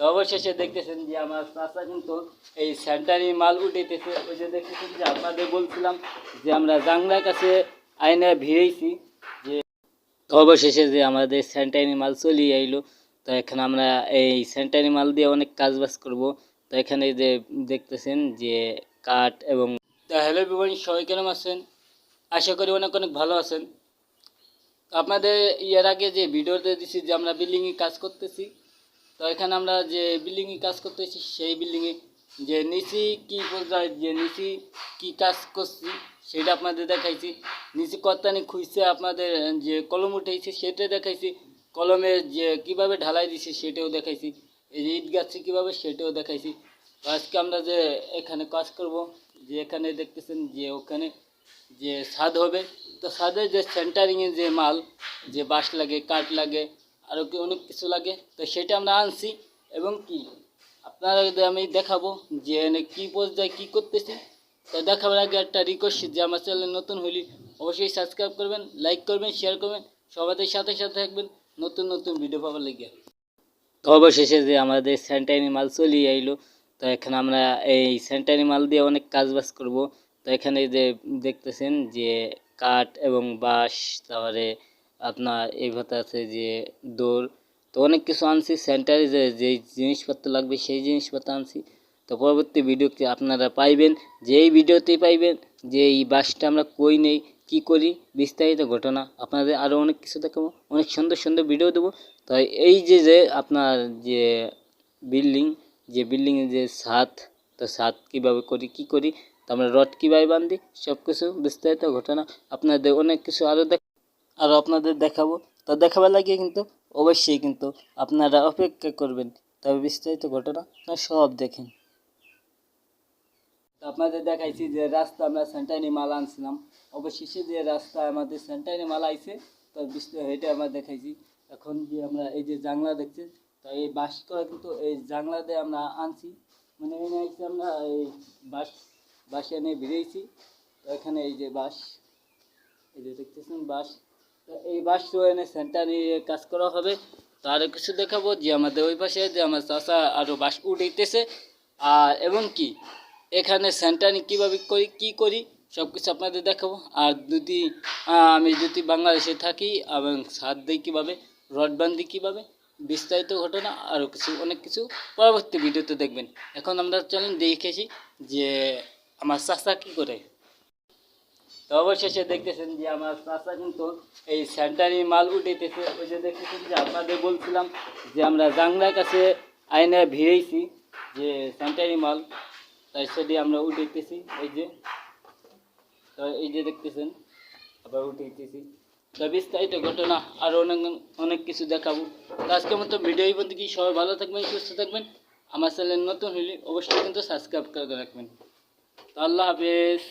তো অবশেষে দেখতেছেন যে আমার চাষা কিন্তু এই স্যানিটারি মাল উঠেতেছে ওই যে দেখতেছেন যে আপনাদের বলছিলাম যে আমরা জাংলার কাছে আইনে ভিড়েছি যে অবশেষে যে আমাদের স্যানিটারি মাল চলিয়ে আইলো। তো এখানে আমরা এই স্যানিটারি মাল দিয়ে অনেক কাজ বাজ করব। তো এখানে যে দেখতেছেন যে কাঠ এবং তো হ্যালো বিমান সবাই কেমন আছেন? আশা করি অনেক অনেক ভালো আছেন। আপনাদের এর আগে যে ভিডিওতে দিছি যে আমরা বিল্ডিংয়ে কাজ করতেছি তো এখানে আমরা যে বিল্ডিংয়ে কাজ করতেছি সেই বিল্ডিংয়ে যে নিচি কি পর্যায়ে যে নিচি কি কাজ করছি, সেটা আপনাদের দেখাইছি। নিচি কত্তানি খুঁজছে আপনাদের যে কলম উঠেছে সেটা দেখাইছি। কলমের যে কীভাবে ঢালাই দিছি, সেটাও দেখাইছি। এই যে ইট গাছছে কীভাবে, সেটাও দেখাইছি। তো আজকে আমরা যে এখানে কাজ করব, যে এখানে দেখতেছেন যে ওখানে যে ছাদ হবে। তো ছাদের যে সেন্টারিংয়ে যে মাল, যে বাঁশ লাগে, কাঠ লাগে আরও কি অনেক কিছু লাগে? তো সেটা আমরা আনছি। এবং কি? আপনারা আমি দেখাবো যে কী পর্যায়ে কী করতেছি, তো দেখাবার আগে একটা রিকোয়েস্ট যে আমার চ্যানেল নতুন হলি অবশ্যই সাবস্ক্রাইব করবেন লাইক করবেন শেয়ার করবেন, সবাদের সাথে সাথে থাকবেন, নতুন নতুন ভিডিও পাবার লেগে। তো অবশেষে যে আমাদের স্যানিটারি মাল চলিয়ে আইলো, তো এখানে আমরা এই স্যানিটারি মাল দিয়ে অনেক কাজ বাজ করব। তো এখানে যে দেখতেছেন যে কাঠ এবং বাঁশ, তারপরে আপনার এই ভাতা আছে যে দৌড় তো অনেক কিছু আনছি স্যানিটারি যে যেই জিনিসপত্র লাগবে সেই জিনিসপত্র আনছি। তো পরবর্তী ভিডিওতে আপনারা পাইবেন, যে এই ভিডিওতেই পাইবেন যে এই বাসটা আমরা কই নেই, কি করি, বিস্তারিত ঘটনা। আপনাদের আরও অনেক কিছু দেখাবো, অনেক সুন্দর সুন্দর ভিডিও দেবো। তো এই যে যে আপনার যে বিল্ডিং যে বিল্ডিংয়ের যে ছাদ, তো ছাদ কীভাবে করি, কি করি, তো আমরা রড কীভাবে বান্ধি সব কিছু বিস্তারিত ঘটনা। আপনাদের অনেক কিছু আরও দেখ আরও আপনাদের দেখাবো। তা দেখাবার লাগে কিন্তু অবশ্যই কিন্তু আপনারা অপেক্ষা করবেন। তবে বিস্তারিত ঘটনা আপনারা সব দেখেন। আপনাদের দেখাইছি যে রাস্তা আমরা সেন্টাইনি মাল আনছিলাম। অবশেষে যে রাস্তা আমাদের সেন্টাইনি মাল আইছে, তো বিস্তারিত এটা আমরা দেখাইছি। এখন যে আমরা এই যে জাংলা দেখছি তো এই বাস করা কিন্তু এই জাংলা দিয়ে আমরা আনছি। মানে এনে আইছি আমরা এই বাস বাসে এনে তো এখানে এই যে বাস এই যে দেখতেছেন বাস এই বাস এনে সেন্টার নিয়ে কাজ করা হবে। তো আরও কিছু দেখাবো যে আমাদের ওই পাশে যে আমার চাষা আরও বাস উঠেইতেছে। আর এবং কি, এখানে সেন্টারিং কীভাবে করি, কি করি সব কিছু আপনাদের দেখাবো। আর যদি আমি যদি বাংলাদেশে থাকি এবং সাত দিই কীভাবে, রড বান্ধি কীভাবে, বিস্তারিত ঘটনা আরও কিছু, অনেক কিছু, পরবর্তী ভিডিওতে দেখবেন। এখন আমরা চলেন দেখেছি যে আমার চাষা কী করে। তো অবশেষে দেখতেছেন যে আমার চাষা কিন্তু এই সেন্টারি মাল উঠেতেছে ওই যে দেখতেছেন যে আপনাদের বলছিলাম যে আমরা জাংলার কাছে আইনে ভিড়েছি যে সেন্টারি মাল, তাই সেটি আমরা উঠেতেছি। এই যে, তো এই যে দেখতেছেন, আবার উঠেতেছি। তো বিস্তারিত ঘটনা আর অনেক অনেক কিছু দেখাবো। তো আজকের মতো ভিডিও পর্যন্ত কি সবাই ভালো থাকবেন, সুস্থ থাকবেন। আমার চ্যানেল নতুন হলে অবশ্যই কিন্তু সাবস্ক্রাইব করে রাখবেন। তো আল্লাহ হাফেজ।